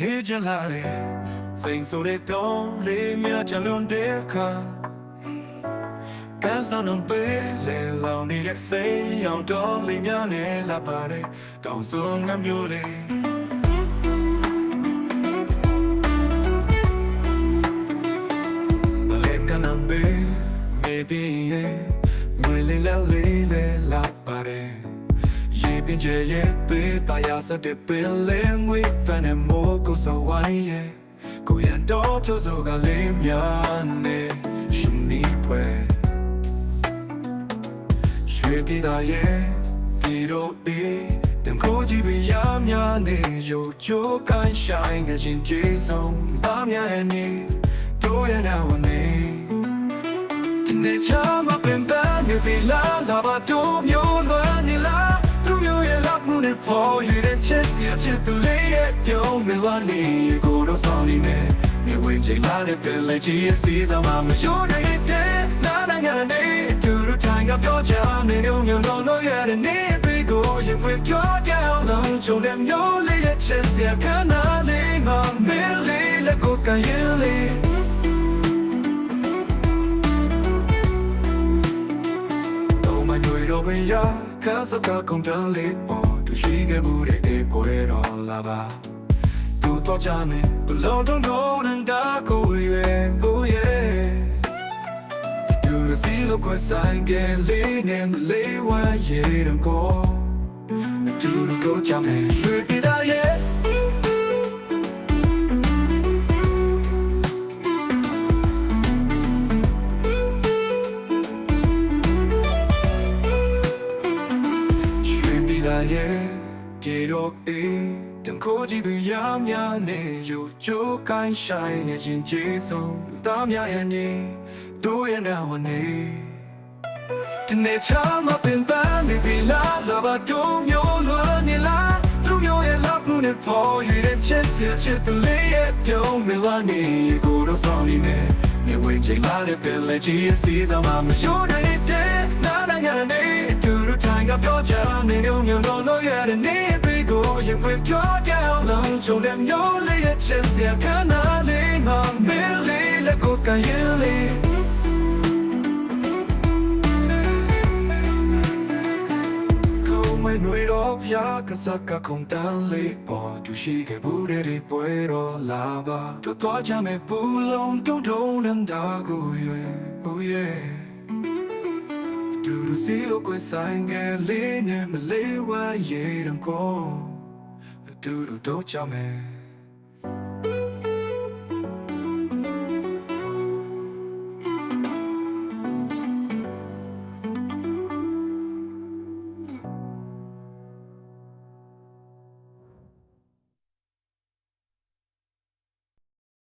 ဟေးကြလာတယ်စိန်ဆိုတဲ့တောင်းလေးမြချလွန်တဲ့အခါကန်ဆန်နံပဲလေလောင်နေတဲ့စိန်ရောင်တော်လေးများနဲ့လာပါတယ်တောင်စုံကမျိုးလေး Like an ambe, maybe yeah, muy lila lila la pare. Ye pinche ye pe ta ya sa de pe le ngui fan e mo ko so wai ye. Ko yan do cho so ga le mya ne shu ni pwe. ရွှေပြည်သားရဲ့ပြည်တော့ပြီးတံခိုးကြည့်ပြီးရများနေရုပ်ချိုးကိုင်းဆိုင်ငချင်းကျေဆုံးသားများရဲ့နေတို့ရဲ့နာဝနေဒီနေ့ချမပင်ပန်းနေပြီလားလာပါတို့မျိုးလွမ်း ပေါ်ရတဲ့ချက်စီအချက်တူလေးရဲ့ပြုံးမလွမ်းနေကိုတော့ဆောင်နေမယ်နေဝင်ချိန်လာတဲ့ပင်လေးကြီးရဲ့စီးစားမှမယိုနေတဲ့နာနိုင်ငံနေသူတို့တိုင်းကပြောကြနေတော့မျိုးတော့လို့ရတဲ့နေပြီကိုရင်ဖွင့်ပြောကြအောင်လုံးချုံတဲ့မျိုးလေးရဲ့ချက်စီခဏလေးမှမင်းလေးလက်ကိုကန်ရင်လေးတော့မတွေ့တော့ဘယ်ရခါစကားကုန်တန်းလေးပေါ်သူ ရှိခဲ့မှုတဲ့အေးကိုရတော့လာပါသူတော့ကြမယ်ဘလုံးတော့တော့နေတာကိုရွယ်ကိုရဲ့သူစီလို့ကိုဆိုင်ကလေးနဲ့မလေးဝါရေတော့ကိုသူတို့ကြမယ်ရွှေပြည်သား ရဲ့ပြေတော့အေးတန်ခိုးကြည့်ပြီးရများနေယူချိုးကိုင်းဆိုင်နေခြင်းကျေဆုံးသားများရဲ့နေတို့ရဲ့နာဝနေဒီနေ့ချမပင်ပန်းနေပြီလားလာပါတို့မျိုးလွမ်းနေလားသူမျိုးရဲ့လက်မှုနဲ့ပေါ်ရတဲ့ချက်စီချစ်တလေးရဲ့ပြုံးမလာနေကိုတော့ဆောင်နေမယ်နေဝင်ချိန်လာတဲ့ပင်လက်ကြီးရဲ့စီးစားမှမယိုနေတဲ့ မျိုးတော့လို့ရတဲ့နေပြီကိုရင်ဖွင့်ပြောကြအောင်လုံးချုံတဲ့မျိုးလေးရဲ့ချက်စီခဏလေးမှမင်းလေးလက်ကိုကန်ရင်လေးကိုမနွေတော့ဖျားကစားကခုန်တန်းလေးပေါ်သူရှိခဲ့ဘူးတဲ့ဒီပွဲတော့လာပါတို့သွားကြမယ်ပူလုံးတုံတုံတန်တာကိုရွယ် oh yeah သူ တို့စီလို့ကိုဆိုင်ငယ်လေးနဲ့မလေးဝါရေတော့ကိုသူတို့တော့ကြမယ်